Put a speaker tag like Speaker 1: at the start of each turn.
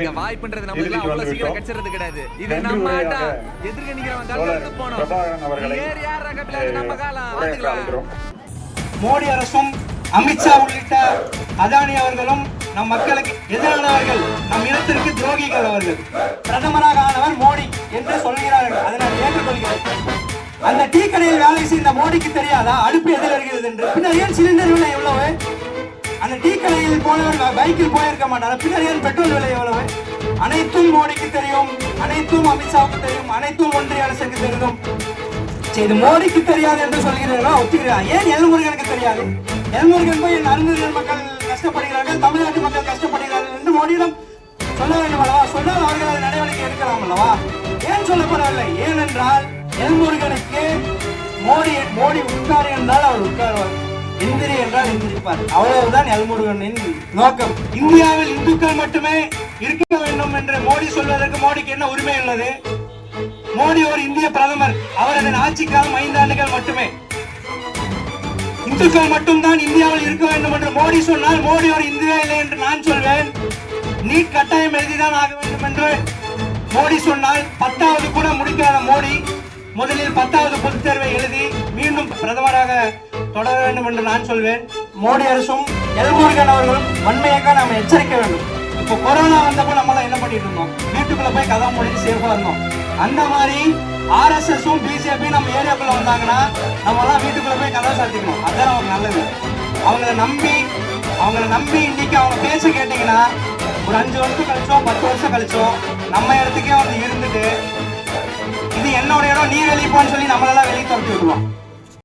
Speaker 1: இங்க வாய்ப்புன்றது நமக்கு
Speaker 2: இறுதிக்கு
Speaker 1: அவ்வளவு சீக்கிரம்
Speaker 2: வந்துவிட்டோம்.
Speaker 1: கிடைச்சிறது கிடையாது. இது நம்ம எதிர்க்க நிக்கிறவன் போனோம். ஏர் யார் ரகத்துல காலம்.
Speaker 3: மோடி அரசும் அமித்ஷா உள்ளிட்ட அதானி அவர்களும் நம் மக்களுக்கு எதிரானவர்கள் நம் இனத்திற்கு துரோகிகள் அவர்கள். பிரதமராக ஆனவர் மோடி என்று சொல்கிறார்கள். அதை நான் ஏற்றுக்கொள்கிறேன். அந்த டீ கடையில் வேலை செய்த மோடிக்கு தெரியாதா? அடுப்பு எதில் இருக்கிறது என்று. பின்னர் ஏன் சிலிண்டர் விலை எவ்வளவு? அந்த டீ கடையில் போனவர் பைக்கில் போயிருக்க மாட்டார். பின்னர் பெட்ரோல் விலை எவ்வளவு? அனைத்தும் மோடிக்கு தெரியும் அனைத்தும் அமித்ஷாவுக்கு தெரியும் அனைத்தும் ஒன்றிய அரசுக்கு தெரியும். சரி, இது மோடிக்கு தெரியாது என்று சொல்கிறீர்களா? ஒத்துக்கிறேன் ஏன் எல்முருகனுக்கு தெரியாது? எல்முருகன் போய் என் அருந்ததியர் மக்கள் கஷ்டப்படுகிறார்கள் தமிழ்நாட்டு மக்கள் கஷ்டப்படுகிறார்கள் என்று மோடியிடம் சொல்ல வேண்டும் அல்லவா? சொன்னால் அவர்கள் நடவடிக்கை எடுக்கலாம் அல்லவா? ஏன் சொல்லப்படவில்லை? ஏனென்றால் எல்முருகனுக்கு மோடி மோடி உட்கார் என்றால் எந்திரி என்றால் எந்திரிப்பார். அவ்வளவுதான் எல்முருகனின் நோக்கம். இந்தியாவில் இந்துக்கள் மட்டுமே இருக்க வேண்டும் என்று மோடி சொல்வதற்கு மோடிக்கு என்ன உரிமை உள்ளது? மோடி ஒரு இந்திய பிரதமர். அவரது ஆட்சி காலம் ஐந்தாண்டுகள் மட்டுமே. இந்துக்கள் மட்டும்தான் இந்தியாவில் இருக்க வேண்டும் என்று மோடி சொன்னால் மோடி ஒரு இந்தியா இல்லை என்று நான் சொல்வேன். நீட் கட்டாயம் எழுதிதான் ஆக வேண்டும் என்று மோடி சொன்னால் பத்தாவது கூட முடிக்காத மோடி முதலில் பத்தாவது பொதுத் தேர்வை எழுதி மீண்டும் பிரதமராக தொடர வேண்டும் என்று நான் சொல்வேன். மோடி அரசும் எல்முருகன் அவர்களும் வன்மையாக நாம் எச்சரிக்க வேண்டும். இப்போ கொரோனா வந்தப்போ நம்மளாம் என்ன பண்ணிட்டு இருந்தோம்? வீட்டுக்குள்ள போய் கதவை மூடிட்டு சேஃபா இருந்தோம். அந்த மாதிரி ஆர்எஸ்எஸும் பிஜேபி நம்ம ஏரியாக்குள்ள வந்தாங்கன்னா நம்மளாம் வீட்டுக்குள்ள போய் கதவை சாத்திக்கணும் அதுதான் நமக்கு நல்லது. அவங்கள நம்பி அவங்கள நம்பி இன்னைக்கு அவங்க பேச கேட்டீங்கன்னா ஒரு அஞ்சு வருஷம் கழிச்சோ பத்து வருஷம் கழிச்சோ நம்ம இடத்துக்கே வந்து இருந்துட்டு இது என்னோட இடம் நீ வெளியே போன்னு சொல்லி நம்மளெல்லாம் வெளியே துரத்தி விடுவோம்.